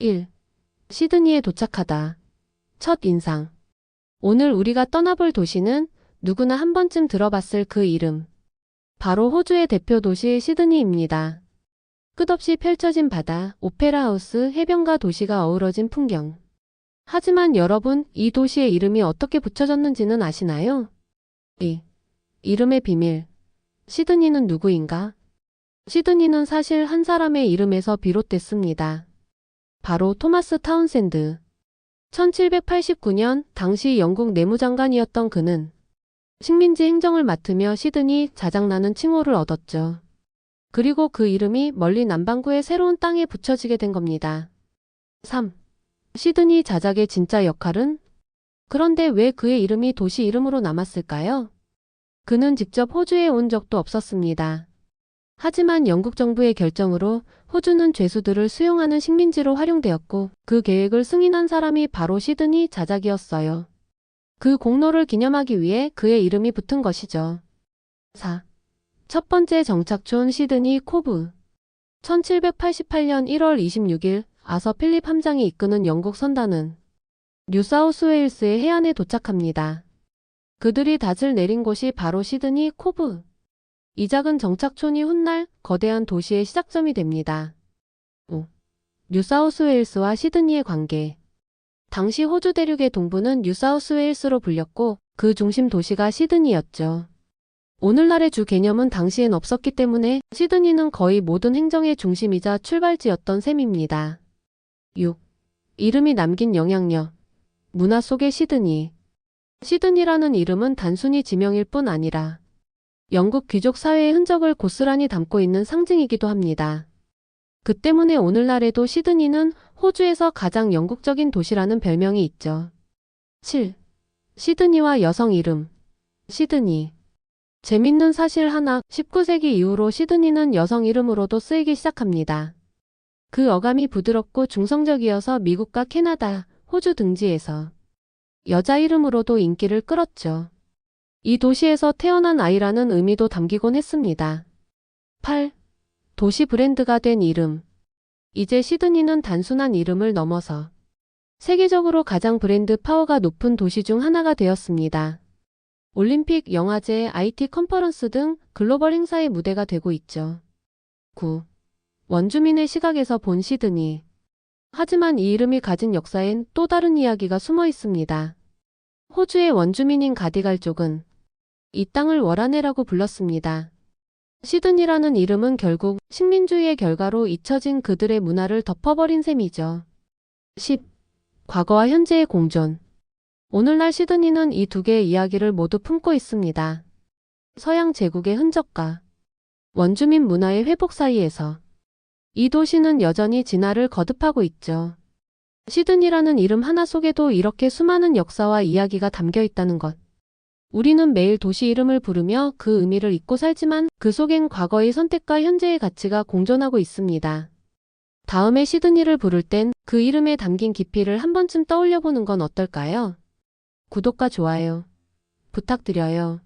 1. 시드니에 도착하다. 첫 인상. 오늘 우리가 떠나볼 도시는 누구나 한 번쯤 들어봤을 그 이름. 바로 호주의 대표 도시 시드니입니다. 끝없이 펼쳐진 바다, 오페라 하우스, 해변과 도시가 어우러진 풍경. 하지만 여러분, 이 도시의 이름이 어떻게 붙여졌는지는 아시나요? 2. 이름의 비밀. 시드니는 누구인가? 시드니는 사실 한 사람의 이름에서 비롯됐습니다. 바로 토마스 타운샌드. 1789년 당시 영국 내무장관이었던 그는 식민지 행정을 맡으며 시드니 자장나는 칭호를 얻었죠. 그리고 그 이름이 멀리 남반구의 새로운 땅에 붙여지게 된 겁니다. 3. 시드니 자작의 진짜 역할은? 그런데 왜 그의 이름이 도시 이름으로 남았을까요? 그는 직접 호주에 온 적도 없었습니다. 하지만 영국 정부의 결정으로 호주는 죄수들을 수용하는 식민지로 활용되었고 그 계획을 승인한 사람이 바로 시드니 자작이었어요. 그 공로를 기념하기 위해 그의 이름이 붙은 것이죠. 4. 첫 번째 정착촌 시드니 코브. 1788년 1월 26일 아서 필립 함장이 이끄는 영국 선단은 뉴사우스웨일스의 해안에 도착합니다. 그들이 닷을 내린 곳이 바로 시드니 코브. 이 작은 정착촌이 훗날 거대한 도시의 시작점이 됩니다. 5. 뉴사우스웨일스와 시드니의 관계. 당시 호주 대륙의 동부는 뉴사우스웨일스로 불렸고 그 중심 도시가 시드니였죠. 오늘날의 주 개념은 당시엔 없었기 때문에 시드니는 거의 모든 행정의 중심이자 출발지였던 셈입니다. 6. 이름이 남긴 영향력. 문화 속의 시드니. 시드니라는 이름은 단순히 지명일 뿐 아니라 영국 귀족 사회의 흔적을 고스란히 담고 있는 상징이기도 합니다. 그 때문에 오늘날에도 시드니는 호주에서 가장 영국적인 도시라는 별명이 있죠. 7. 시드니와 여성 이름. 시드니. 재밌는 사실 하나, 19세기 이후로 시드니는 여성 이름으로도 쓰이기 시작합니다. 그 어감이 부드럽고 중성적이어서 미국과 캐나다, 호주 등지에서 여자 이름으로도 인기를 끌었죠. 이 도시에서 태어난 아이라는 의미도 담기곤 했습니다. 8. 도시 브랜드가 된 이름. 이제 시드니는 단순한 이름을 넘어서 세계적으로 가장 브랜드 파워가 높은 도시 중 하나가 되었습니다. 올림픽, 영화제, IT 컨퍼런스 등 글로벌 행사의 무대가 되고 있죠. 9. 원주민의 시각에서 본 시드니. 하지만 이 이름이 가진 역사엔 또 다른 이야기가 숨어 있습니다. 호주의 원주민인 가디갈족은 이 땅을 월하네라고 불렀습니다. 시드니라는 이름은 결국 식민주의의 결과로 잊혀진 그들의 문화를 덮어버린 셈이죠. 10. 과거와 현재의 공존. 오늘날 시드니는 이 두 개의 이야기를 모두 품고 있습니다. 서양 제국의 흔적과 원주민 문화의 회복 사이에서 이 도시는 여전히 진화를 거듭하고 있죠. 시드니라는 이름 하나 속에도 이렇게 수많은 역사와 이야기가 담겨 있다는 것. 우리는 매일 도시 이름을 부르며 그 의미를 잊고 살지만 그 속엔 과거의 선택과 현재의 가치가 공존하고 있습니다. 다음에 시드니를 부를 땐 그 이름에 담긴 깊이를 한 번쯤 떠올려 보는 건 어떨까요? 구독과 좋아요 부탁드려요.